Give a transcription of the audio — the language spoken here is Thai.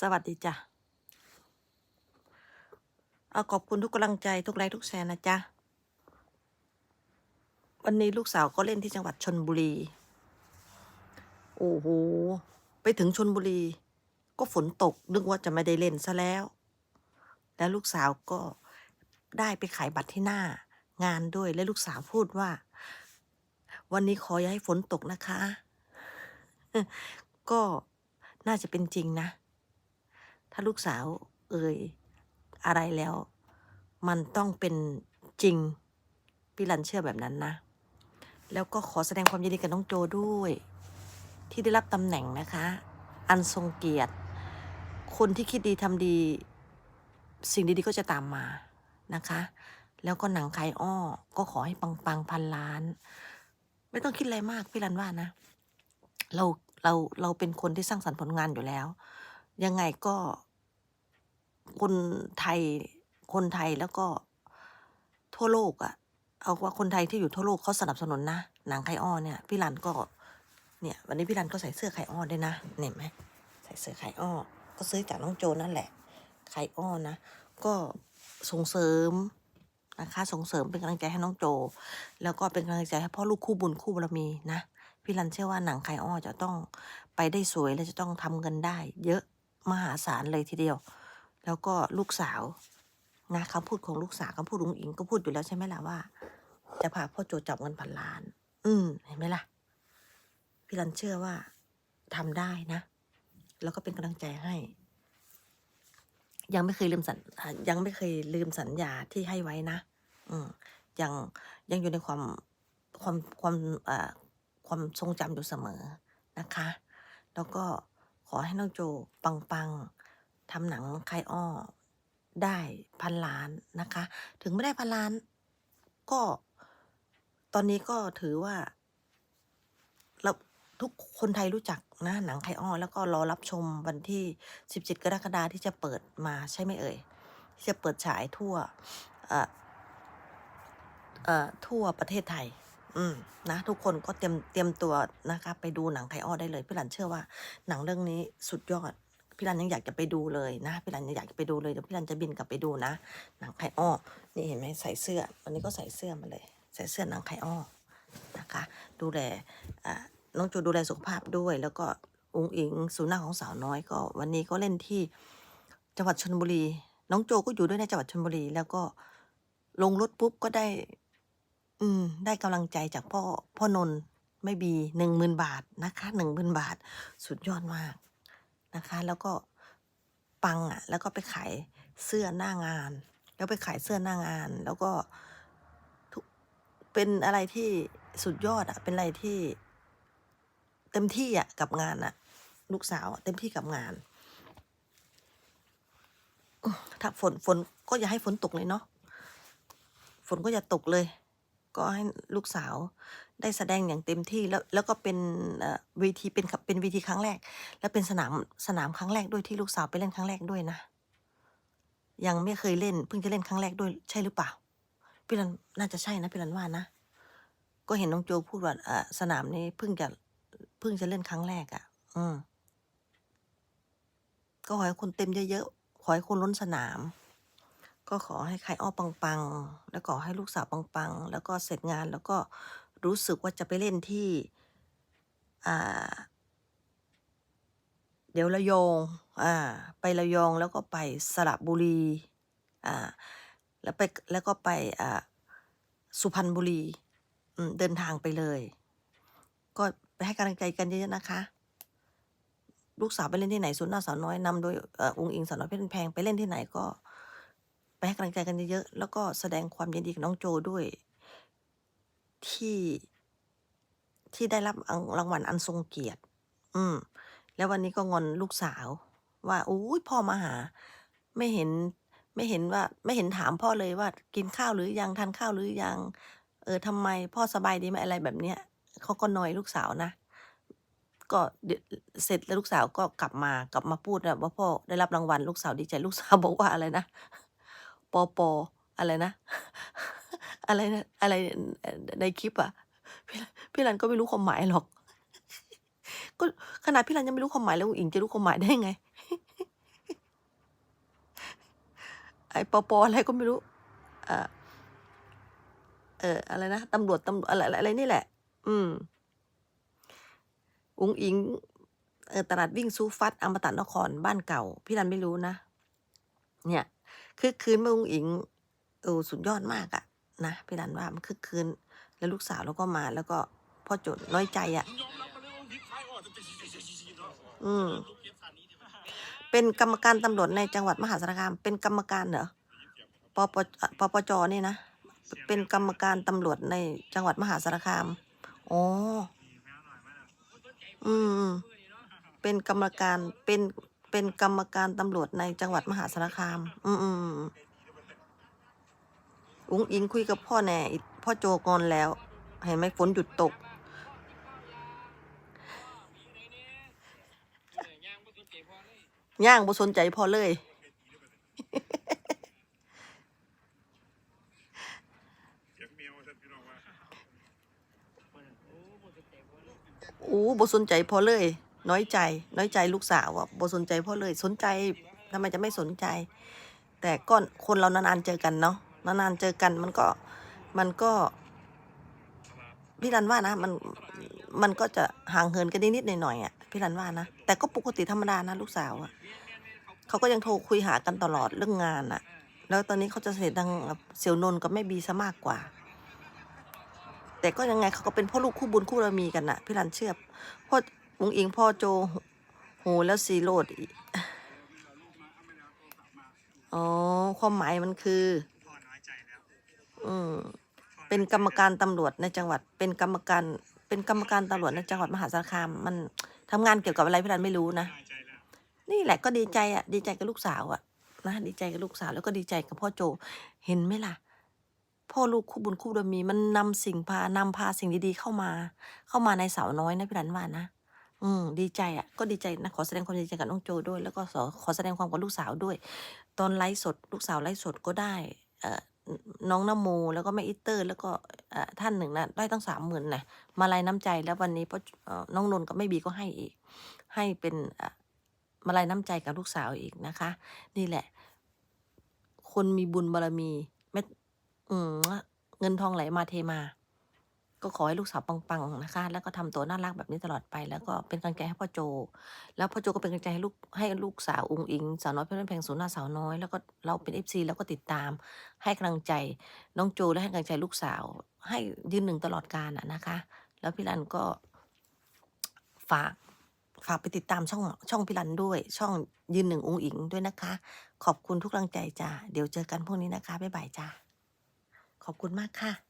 สวัสดีจ้ะเอาขอบคุณทุกกำลังใจทุกไลค์ทุกแชร์นะจ๊ะ วันนี้ลูกสาวก็เล่นที่จังหวัดชนบุรี โอ้โห ไปถึงชนบุรี ก็ฝนตก นึกว่าจะไม่ได้เล่นซะแล้ว แล้วลูกสาวก็ได้ไปขายบัตรที่หน้างานด้วย และลูกสาวพูดว่า วันนี้ขออย่าให้ฝนตกนะคะ ก็น่าจะเป็นจริงนะ ถ้าลูกสาวเอ่ยอะไรแล้ว มันต้องเป็นจริง พี่รันเชื่อแบบนั้นนะ แล้วก็ขอแสดงความยินดีกับน้องโจด้วย ที่ได้รับตำแหน่งนะคะ อันทรงเกียรติ คนที่คิดดีทำดี สิ่งดีๆก็จะตามมานะคะ แล้วก็หนังคายอ้อ ก็ขอให้ปังปังๆพันล้าน ไม่ต้องคิดอะไรมากพี่รันว่านะ เราเราเราเป็นคนที่สร้างสรรค์ผลงานอยู่แล้ว ยังไงก็ คนไทยคนไทยแล้วก็ทั่วโลกอะเอาว่าคนไทยที่อยู่ทั่วโลกเขาสนับสนุนนะหนังไคอ้อเนี่ยพี่รันก็เนี่ยวันนี้พี่รันก็ใส่เสื้อไคอ้อด้วยนะเห็นไหมใส่เสื้อไคอ้อก็ซื้อจากน้องโจนั่นแหละไคอ้อนะ ก็ส่งเสริมนะคะส่งเสริมเป็นกำลังใจให้น้องโจ แล้วก็เป็นกำลังใจให้พ่อลูกคู่บุญคู่บารมีนะพี่รันเชื่อว่าหนังไคอ้อจะต้องไปได้สวยและจะต้องทำเงินได้ เยอะมหาศาลเลยทีเดียว แล้วก็ลูกสาวนะคำพูดของลูกสาวคำพูดลุงอิงก็พูดอยู่แล้วใช่ไหมล่ะว่า จะพาพ่อโจจับเงินพันล้าน อืมเห็นไหมล่ะ พี่รันเชื่อว่าทำได้นะ แล้วก็เป็นกำลังใจให้ ยังไม่เคยลืมสัญยังไม่เคยลืมสัญญาที่ให้ไว้นะ อืมยังยังอยู่ในความความความเอ่อความทรงจำอยู่เสมอนะคะ แล้วก็ขอให้น้องโจปังปัง ทำหนังคายอ้อได้พันล้านนะคะ ถึงไม่ได้พันล้าน ก็ตอนนี้ก็ถือว่าเราทุกคนไทยรู้จักนะหนังไคอ้อแล้วก็รอรับชมวันที่ 17 กรกฎาคมที่จะเปิดมาใช่ไหมเอ่ยที่จะเปิดฉายทั่วเอ่อเอ่อทั่วประเทศไทย อืมนะทุกคนก็เตรียมเตรียมตัวนะคะ ไปดูหนังไคอ้อได้เลยพี่หลันเชื่อว่า หนังเรื่องนี้สุดยอด พี่รันยังอยากจะไปดูเลยนะ พี่รันยังอยากจะไปดูเลยเดี๋ยวพี่รันจะบินกลับไปดูนะ หนังไคอ้อ นี่เห็นไหมใส่เสื้อ วันนี้ก็ใส่เสื้อมาเลย ใส่เสื้อหนังไคอ้อนะคะ ดูแลน้องจูดูแลสุขภาพด้วย แล้วก็องค์อิงศูนย์หน้าของสาวน้อยก็ วันนี้ก็เล่นที่จังหวัดชนบุรี น้องโจก็อยู่ด้วยในจังหวัดชนบุรี แล้วก็ลงรถปุ๊บก็ได้ อืม ได้กำลังใจจากพ่อพ่อนนท์ไม่บีหนึ่งหมื่นบาทนะคะหนึ่งหมื่นบาท สุดยอดมาก นะคะ แล้วก็ปังอะ แล้วก็ไปขายเสื้อหน้างาน แล้วไปขายเสื้อหน้างาน แล้วก็เป็นอะไรที่สุดยอดอะ เป็นอะไรที่เต็มที่อะกับงานอะ ลูกสาวเต็มที่กับงาน ถ้าฝนฝนก็อย่าให้ฝนตกเลยเนาะ ฝนก็อย่าตกเลย ก็ให้ลูกสาวได้แสดงอย่างเต็มที่แล้วแล้วก็เป็นเวทีเป็นเป็นเวทีครั้งแรก และเป็นสนามสนามครั้งแรกด้วยที่ลูกสาวไปเล่นครั้งแรกด้วยนะ ยังไม่เคยเล่นเพิ่งจะเล่นครั้งแรกด้วยใช่หรือเปล่าพี่รันน่าจะใช่นะพี่รันว่านะ ก็เห็นน้องโจพูดว่าสนามนี้เพิ่งจะเพิ่งจะเล่นครั้งแรกอะ่ะ อืมก็ขอให้คนเต็มเยอะๆขอให้คนล้นสนาม ก็ขอให้ใครอ้อปังๆ แล้วก็ให้ลูกสาวปังๆ แล้วก็เสร็จงานแล้วก็รู้สึกว่าจะไปเล่นที่อ่าเดี๋ยวระยองอ่าไประยองแล้วก็ไปสระบุรีอ่าแล้วไปแล้วก็ไปอ่าสุพรรณบุรีเดินทางไปเลย ก็ไปให้กำลังใจกันเยอะๆนะคะ ลูกสาวไปเล่นที่ไหนศูนย์หน้าสาวน้อยนำโดยออองค์อิงสาวน้อยเพชรแพงไปเล่นที่ไหนก็ ไปให้กำลังใจกันเยอะๆ แล้วก็แสดงความยินดีกับน้องโจด้วย ที่ที่ได้รับรางวัลอันทรงเกียรติ อืม แล้ววันนี้ก็งอนลูกสาว ว่าโอ้ยพ่อมาหา ไม่เห็น ไม่เห็นว่า ไม่เห็นถามพ่อเลยว่า กินข้าวหรือยังทานข้าวหรือยัง เออทำไมพ่อสบายดีไหมอะไรแบบเนี้ยเขาก็นอยลูกสาวนะก็เดี๋ยวเสร็จแล้วลูกสาวก็กลับมากลับมาพูดอะว่าพ่อได้รับรางวัลลูกสาวดีใจลูกสาวบอกว่าอะไรนะ ปอปออะไรนะ อะไรนะอะไรในคลิปอะพี่พี่รันก็ไม่รู้ความหมายหรอก ก็ขนาดพี่รันยังไม่รู้ความหมายแล้วอิงจะรู้ความหมายได้ไง ไอ้ปอปออะไรก็ไม่รู้เออเอออะไรนะตำรวจตำรวจอะไรอะไรอะไรนี่แหละ อืม อุงอิงเออตลาดวิ่งซูฟัดอมตะนครบ้านเก่า พี่รันไม่รู้นะ เนี่ย คือคืนเมื่ออุงอิงเออสุดยอดมากอะนะพี่รันว่ามันคือคืนแล้วลูกสาวแล้วก็มาแล้วก็พ่อจดน้อยใจอะยอมรับมาเลยว่าผิดขายออกแต่แต่เนาะอืมเป็นกรรมการตำรวจในจังหวัดมหาสารคามเป็นกรรมการเหรอปปปปจนี่นะเป็นกรรมการตำรวจในจังหวัดมหาสารคามอ๋ออืม เป็นกรรมการเป็น เป็นกรรมการตำรวจในจังหวัดมหาสารคาม อืมอุ้งอิงคุยกับพ่อแน่พ่อโจกอนแล้ว เห็นไหมฝนหยุดตก ย่างบ่สนใจพอเลยเสียงเมียวท่านพี่น้องว่าโอ้บ่สนใจพอเลย น้อยใจ น้อยใจลูกสาวอะบ่สนใจพอเลยสนใจทำไมจะไม่สนใจ แต่ก็คนเรานานๆเจอกันเนาะนานๆเจอกันมันก็มันก็พี่รันว่านะมันมันก็จะห่างเหินกันนิดๆหน่อยๆอะพี่รันว่านะแต่ก็ปกติธรรมดานะลูกสาวอะเขาก็ยังโทรคุยหากันตลอดเรื่องงานอะ แล้วตอนนี้เขาจะเสร็จทางเสี่ยวนนท์กับแม่บีซะมากกว่า แต่ก็ยังไงเขาก็เป็นพ่อลูกคู่บุญคู่บารมีกันน่ะพี่รันเชื่อเพ่อ อุงอิงพ่อโจโหแล้วซีโรดอ๋อ ความหมายมันคืออืมเป็นกรรมการตำรวจในจังหวัด เป็นกรรมการ เป็นกรรมการตำรวจในจังหวัดมหาสารคาม มันทำงานเกี่ยวกับอะไรพี่รันไม่รู้นะ นี่แหละก็ดีใจอะ ดีใจกับลูกสาวอะ นะ ดีใจกับลูกสาวแล้วก็ดีใจกับพ่อโจ เห็นไหมล่ะ พ่อลูกคู่บุญคู่บารมีมันนำสิ่งพานำพาสิ่งดีๆเข้ามา เข้ามาในสาวน้อยนะพี่รันว่านะ อืมดีใจอะ ก็ดีใจนะ ขอแสดงความดีใจกับน้องโจด้วย แล้วก็ขอขอแสดงความกับลูกสาวด้วย ตอนไลฟ์สด ลูกสาวไลฟ์สดก็ได้ เอ่อน้องนโมแล้วก็แม่อิตเตอร์ แล้วก็เอ่อท่านหนึ่งนะได้ตั้งสามหมื่นนะมาลายน้ำใจแล้ววันนี้พ่อเอ่อน้องนนท์กับแม่บีก็ให้อีก ให้เป็นเอ่อมาลายน้ำใจกับลูกสาวอีกนะคะ นี่แหละ คนมีบุญบารมีไม่อืมเงินทองไหลมาเทมา ก็ขอให้ลูกสาวปังๆนะคะ แล้วก็ทำตัวน่ารักแบบนี้ตลอดไป แล้วก็เป็นกำลังใจให้พ่อโจ แล้วพ่อโจก็เป็นกำลังใจให้ลูกให้ลูกสาวอุงอิงสาวน้อยเพื่อนแพงศูนย์หน้าสาวน้อย แล้วก็เราเป็นเอฟซีแล้วก็ติดตาม ให้กำลังใจน้องโจและให้กำลังใจลูกสาว ให้ยืนหนึ่งตลอดกาลอะนะคะ แล้วพี่รันก็ฝากฝากไปติดตามช่องช่องพี่รันด้วย ช่องยืนหนึ่งอุงอิงด้วยนะคะ ขอบคุณทุกกำลังใจจ้าเดี๋ยวเจอกันพรุ่งนี้นะคะบ๊ายบายจ้าขอบคุณมากค่ะ